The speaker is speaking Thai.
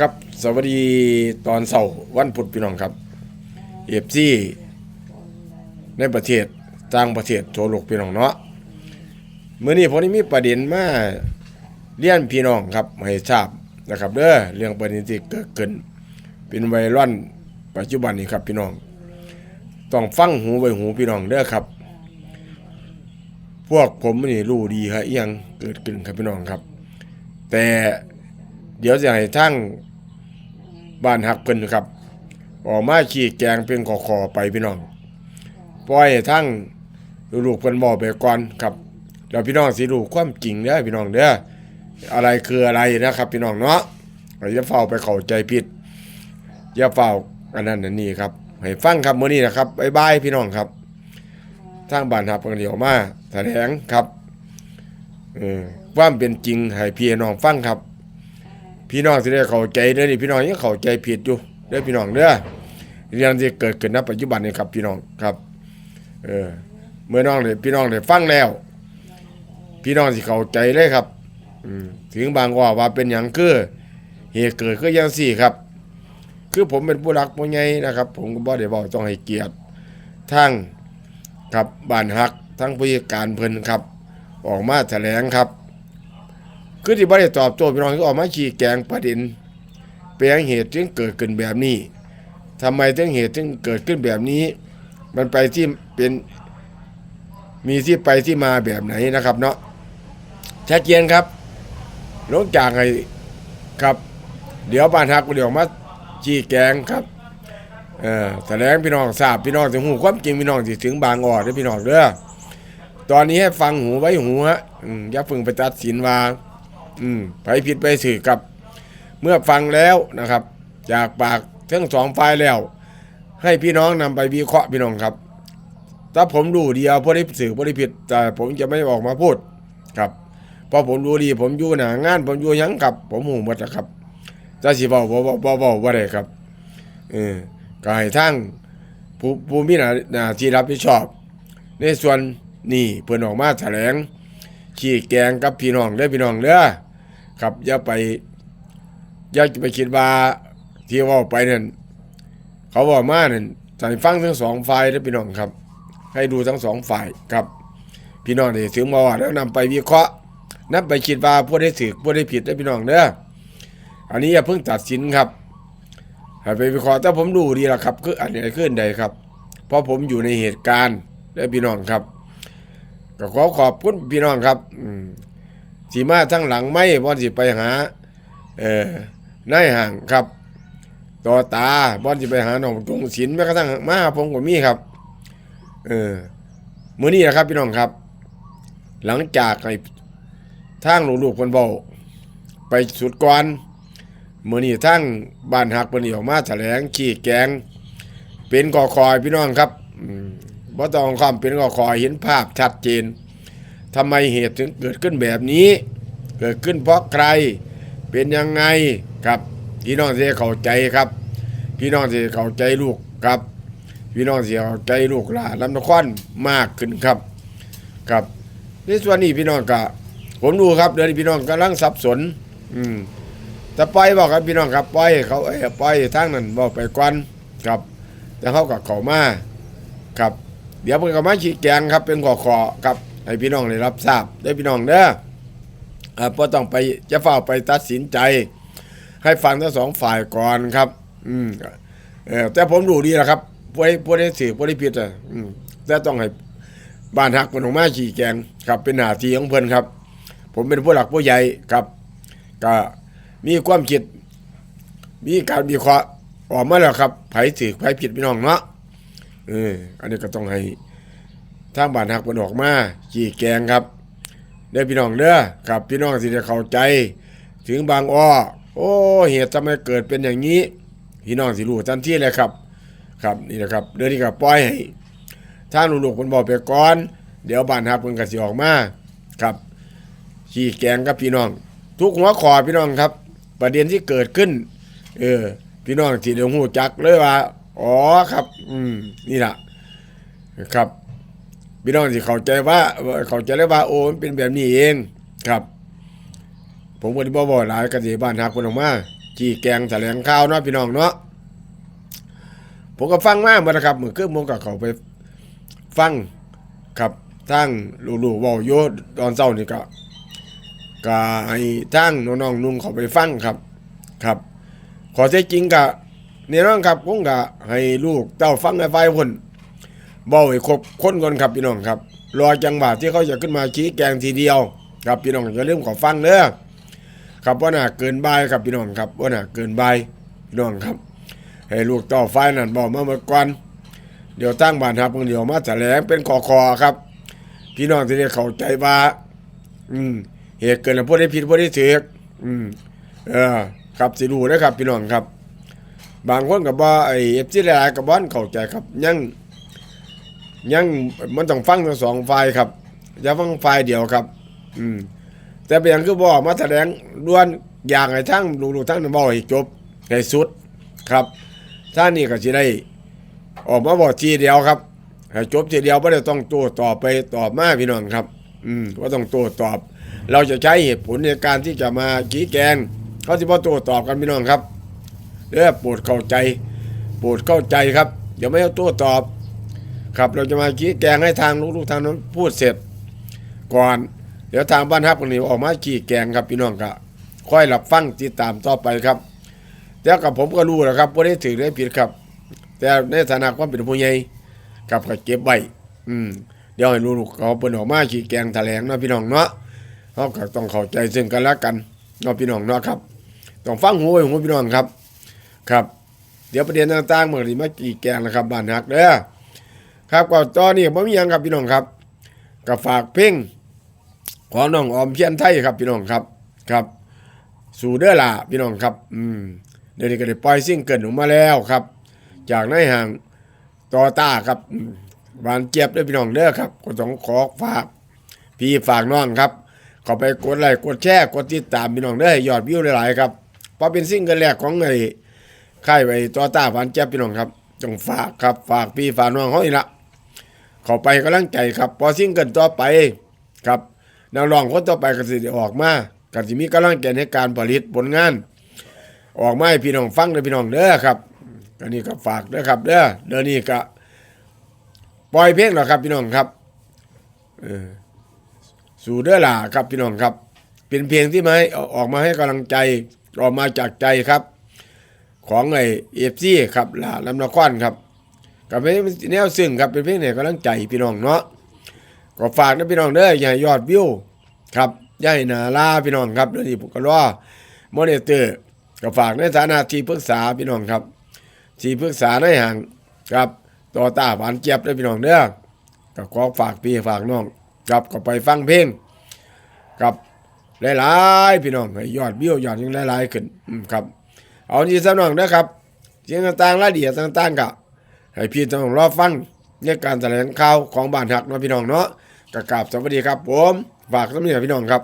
ครับสวัสดีตอนเสาร์วันพุธพี่น้องครับเอฟซีในประเทศต่างประเทศทั่วโลกพี่น้องเนาะเมื่อนี้ผมได้มีประเด็นมาเรียนพี่น้องครับให้ทราบนะครับเด้อเรื่องประเด็นที่เกิดขึ้น เป็นไวรัลปัจจุบันนี้ครับพี่น้อง ต้องฟังหูไว้หูพี่น้องเด้อครับ พวกผมนี่รู้ดีครับอิหยังเกิดขึ้นครับพี่น้องครับ แต่ เดี๋ยวจะให้ทั้งบ้านหักเพิ่นครับ ออกมาขี่แกงเป็นขอขอๆไปพี่น้องปล่อยให้ทั้งลูกๆเพิ่นบอกไปก่อนครับแล้วพี่น้องสิรู้ความจริงเด้อพี่น้องเด้ออะไรคืออะไรนะครับ พี่น้องเนาะอย่าเฝ้าไปเข้าใจผิดอย่าเฝ้าอันนั้นอันนี้ครับให้ฟังครับมื้อนี้นะครับบ๊ายบายพี่น้องครับทางบ้านหักเพิ่นเดี๋ยวมาแถลงครับเออความเป็นจริงให้พี่น้องฟังครับ พี่น้องสิได้เข้าใจเด้อนี่พี่น้องยังเข้าใจผิดอยู่เด้อพี่น้องเด้อเรื่องที่เกิดขึ้นณปัจจุบันนี้ครับ พี่น้องครับเออเมื่อน้องได้พี่น้องได้ฟังแล้ว พี่น้องสิเข้าใจเลยครับอืมถึงบางว่าว่าเป็นหยังคือเหตุเกิดคือยังสี่ครับ คือผมเป็นผู้รักผู้ใหญ่นะครับ ผมก็บ่ได้บอกต้องให้เกียรติทั้งครับบ้านฮักทั้งผู้จัดการเพิ่นครับ ออกมาแถลงครับ คือที่บ่ได้ตอบโต้พี่น้องก็ออกมาชี้แจงประเด็นเป็นเหตุจึงเกิดขึ้นแบบนี้ทำไมถึงเหตุจึงเกิดขึ้นแบบนี้ มันไปที่เป็นมีที่ไปที่มาแบบไหนนะครับเนาะชัดเจนครับลงจากไห้ครับ เดี๋ยวบ้านฮักเดี๋ยวมาชี้แจงครับเออแถลงพี่น้องทราบพี่น้องถึงหูความจริงพี่น้องสิถึงบางอ่อเด้พี่น้องเด้อตอนนี้ให้ฟังหูไว้หูฮะอืมอย่าเพิ่งไปตัดสินว่า อืมไปผิดไปสื่อครับ เมื่อฟังแล้วนะครับ จากปากทั้งสองฝ่ายแล้ว ให้พี่น้องนำไปวิเคราะห์พี่น้องครับ ถ้าผมดูเดียวพอได้สื่อพอได้ผิดแต่ผมจะไม่ออกมาพูดครับพราะผมดูดี ผมอยู่หนางาน ผมอยู่ยังกับ ผมหูหมดแล้วครับจะสิบอกบอกบอกบอกว่าไรครับเออก็ให้ทั้งผู้ผู้มีหน้าหน้าที่รับผิดชอบ ในส่วนนี่เพิ่นออกมาแถลงขี้แกงกับพี่น้องเด้อพี่น้องเด้อ ครับอย่าไปอย่าไปคิดว่าที่ว่าไปนั่นเขาบอกมานั่นใส่ฟังทั้งสองฝ่ายเด้พี่น้องครับ ให้ดูทั้งสองฝ่ายครับ พี่น้องเนี่ถึงมาว่าแล้วนำไปวิเคราะห์นำไปคิดว่าผู้ได้ถูกผู้ได้ผิดเด้พี่น้องเด้ออันนี้อย่าเพิ่งตัดสินครับให้ไปวิเคราะห์แต่ผมดูดีละครับ คืออันไหนขึ้นใดครับ เพราะผมอยู่ในเหตุการณ์เด้พี่น้องครับก็ขอขอบคุณพี่น้องครับอืม สีมาทั้งหลังไม่บอนสิไปหา เอ่อนายห่างครับต่อตาบอนสิไปหาหนองตรงศิลแม้กระทั่งมาหาผมก็มีครับ เออมื้อนี้นะครับพี่น้องครับ หลังจากไอ้ทางลูกๆคนเบาไปสุดก่อนมื้อนี้ทั้งบ้านหักเพิ่นนี่ออกมาแถลงขี้แกง เป็นกอคอยพี่น้องครับอืมบ่ต้องความเป็นก็ขอยเห็นภาพชัดเจน ทำไมเหตุถึงเกิดขึ้นแบบนี้ เกิดขึ้นเพราะใคร เป็นยังไงครับ พี่น้องจะเข้าใจครับ พี่น้องจะเข้าใจลูกครับ พี่น้องจะเข้าใจลูกหลานลำนครมากขึ้นครับ ครับในส่วนนี้พี่น้องก็ผมดูครับเดี๋ยวนี้พี่น้องกำลังสับสน อืมแต่ปล่อยบอกครับพี่น้องครับปล่อยเขาเอ้ปล่อยทางนั้นบอกไปก่อนครับแต่เขาก็เข้ามาครับ เดี๋ยวเพิ่นก็มาชี้แจงครับเป็นขอขอครับ ให้พี่น้องได้รับทราบได้พี่น้องเด้อครับบ่ต้องไปจะเฝ้าไปตัดสินใจ ให้ฟังทั้งสองฝ่ายก่อนครับ อืมเออแต่ผมดูดีแล้วครับผู้ใดผู้ใดสื่อผู้ใดผิดอะอืมแต่ต้องให้บ้านฮักมันออกมาชี้แจงครับเป็นหน้าที่ของเพิ่นครับ ผมเป็นผู้หลักผู้ใหญ่ครับก็มีความคิด มีการวิเคราะห์ออกมาแล้วครับไผถือไผผิดพี่น้องเนาะเอออันนี้ก็ต้องให้ ทางบ้านหักมันออกมาขี่แกงครับเด้อพี่น้องเด้อครับพี่น้องสิได้เข้าใจ ถึงบางอ้อโอ้เหตุทำไมเกิดเป็นอย่างนี้ พี่น้องสิรู้ทันทีเลยครับ ครับนี่นะครับเรื่องนี้ก็ปล่อยให้ทางลูกๆคนบอกไปก่อน เดี๋ยวบ้านหักมันก็สิออกมาครับขี่แกงกับพี่น้อง ทุกหัวขอพี่น้องครับ ประเด็นที่เกิดขึ้น เออ พี่น้องที่เดี๋ยวหูจักเลยว่าอ๋อครับ อืมนี่ละครับ พี่น้องที่เข้าใจว่าเข้าใจเลยว่าโอ้มันเป็นแบบนี้เองครับ ผมก็ที่บ่บ่หลายกันที่บ้านหักคนออกมาจี้แกงแถลงข่าวเนาะพี่น้องเนาะผมก็ฟังมาหมดนะครับมือคือผมก็เข้าไปฟังครับทั้งลูกๆเว้าโยตอนเช้านี่ก็ก็ให้ทั้งน้องๆนุ่งเข้าไปฟังครับครับ ขอเท็จจริงก็เนี่น้องครับผมก็ให้ลูกเต้าฟังให้ไฟคน บ้าให้ครบคนก่อนครับพี่น้องครับ รอจังหวะที่เขาจะขึ้นมาชี้แกงทีเดียว ครับพี่น้องอย่าลืมขอฟังเด้อครับว่าน่าเกินบายครับพี่น้องครับว่าน่าเกินบายพี่น้องครับให้ลูกต้าไฟนั่นบอกมาเมื่อก่อนเดี๋ยวตั้งบ้านครับเดี๋ยวมาแถลงเป็นคอคอครับ พี่น้องที่ได้เข้าใจว่าอืมเหตุเกิดแล้วพวกได้ผิดพวกได้ถือกอืมเออครับสิรู้นะครับ พี่น้องครับ บางคนกับว่าไอ้เอฟซีหลายๆกับบ้านเข้าใจครับยัง ยังมันต้องฟังทั้งสองฝ่ายครับ อย่าฟังฝ่ายเดียวครับ อืม แต่เป็นอย่างคือบอกมาแสดงล้วนอย่างให้ทั้งลูกๆทั้งนั้นบอกให้จบให้สุดครับท่านนี่ก็สิได้ออกมาบอกทีเดียวครับให้จบทีเดียวไม่ได้ต้องโตัวตอบไปตอบมาพี่น้องครับ อืมว่าต้องโตัวตอบ เราจะใช้เหตุผลในการที่จะมาชี้แจงเขาสิบ่โตัวตอบกันพี่น้องครับเด้อโปรดเข้าใจโปรดเข้าใจครับอย่าไม่เอาโตัวตอบ ครับเราจะมาชี้แจงให้ทางลูกๆทางนั้นพูดเสร็จ ก่อน เดี๋ยวทางบ้านฮับคนนี้ออกมาชี้แจงครับพี่น้องก็ค่อยรับฟังติดตามต่อไปครับแต่กับผมก็รู้แล้วครับว่าได้ถือได้ผิดครับ แต่ในฐานะความเป็นผู้ใหญ่กับก็เก็บไว้อืมเดี๋ยวให้ลูกเขาเปิดออกมาชี้แจงแถลงเนาะพี่น้องเนาะเขาก็ต้องเข้าใจซึ่งกันและกันเนาะพี่น้องเนาะครับต้องฟังหูไว้หูพี่น้องครับ ครับ เดี๋ยวประเด็นต่างๆเมื่อนี้มากี่แกงนะครับบ้านฮักเด้อ ครับก็ตอนนี้ผมมีหยังครับพี่น้องครับก็ฝากเพลงของน้องออมเพียนไทยครับพี่น้องครับครับ สู่เด้อล่ะพี่น้องครับอืมเดี๋ยวนี้ก็ได้ปล่อยซิ่งเกิลออกมาแล้วครับ จากในห่างต่อตาครับหวานเจี๊ยบเด้อพี่น้องเด้อครับก็ต้องขอฝาก พี่ฝากน้องครับเข้าไปกดไลค์กดแชร์กดติดตามพี่น้องเด้อให้ยอดวิวหลายๆครับเพราะเป็นซิ่งเกิลแรกของไอ้ค่ายไอ้ต่อตาหวานเจี๊ยบพี่น้องครับต้องฝากครับฝากพี่ฝากน้องเขาอีกละ เข้าไปกำลังใจครับพอซิ่งเกิลต่อไปครับนักร้องคนต่อไปก็สิออกมาก็สิมีกำลังใจในการผลิตผลงาน ออกมาให้พี่น้องฟังเด้อพี่น้องเด้อครับอันนี้ก็ฝากเด้อครับเด้อเดี๋ยวนี้ก็ปล่อยเพลงแล้วครับพี่น้องครับเออสู่เด้อล่ะครับพี่น้องครับ เป็นเพลงที่มาให้ออกมาให้กำลังใจออกมาจากใจครับ ของไอเอฟซีครับล่ะลำนครครับ กับเป็นแนวซึ่งครับเป็นเพลงไหนกำลังใจพี่น้องเนาะก็ฝากนะพี่น้องเด้ออย่ายอดวิวครับย่าให้หนาลาพี่น้องครับเดี๋ยวนี้ผมก็รอมอนิเตอร์ก็ฝากในฐานะที่ปรึกษาพี่น้องครับ ที่ปรึกษาในห่างครับต่อตาหวานเจี๊ยบเด้อพี่น้องเด้อก็ขอฝากพี่ฝากน้องครับก็ไปฟังเพลงกับหลายๆพี่น้องให้ยอดวิวยอดยังหลายๆขึ้นครับ เอาที่สำนองนะครับเสียงต่างๆรายละเอียดต่างๆก็ ให้พี่น้องรอฟังในการแถลงข่าวของบ้านหักเนาะพี่น้องเนาะกะกราบสวัสดีครับผมฝากสำเนียงพี่น้องครับ